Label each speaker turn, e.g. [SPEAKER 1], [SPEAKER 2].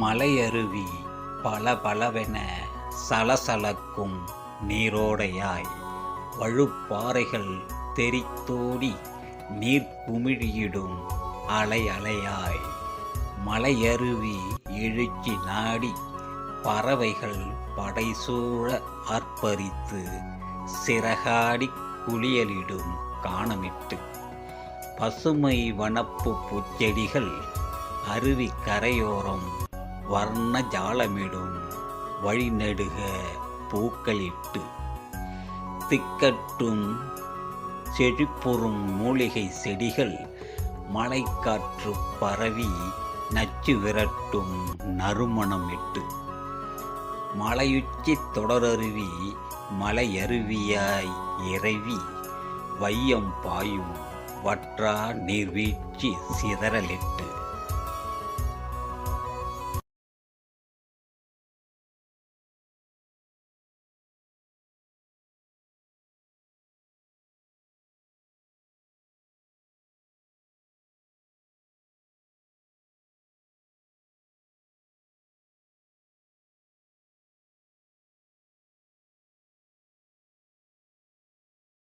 [SPEAKER 1] மலையருவி பல பலவென சலசலக்கும் நீரோடையாய். வழுப்பாறைகள் தெரித்தோடி நீர் குமிழியிடும் அலை அலையாய். மலையருவி எழுச்சி நாடி பறவைகள் படைசூழ ஆர்ப்பரித்து சிறகாடி குளியலிடும் காணமிட்டு. பசுமை வனப்பு பூச்செடிகள் அருவி கரையோரம் வர்ண ஜாலமிடும் வழிநெடுக பூக்களிட்டு. திக்கட்டும் செழிப்புறும் மூலிகை செடிகள் மழைக்காற்று பரவி நச்சு விரட்டும் நறுமணமிட்டு. மலையுச்சி தொடரருவி மலையருவியாய் இறைவி வையம் பாயும் வற்றா நீர்வீழ்ச்சி சிதறலிட்டு.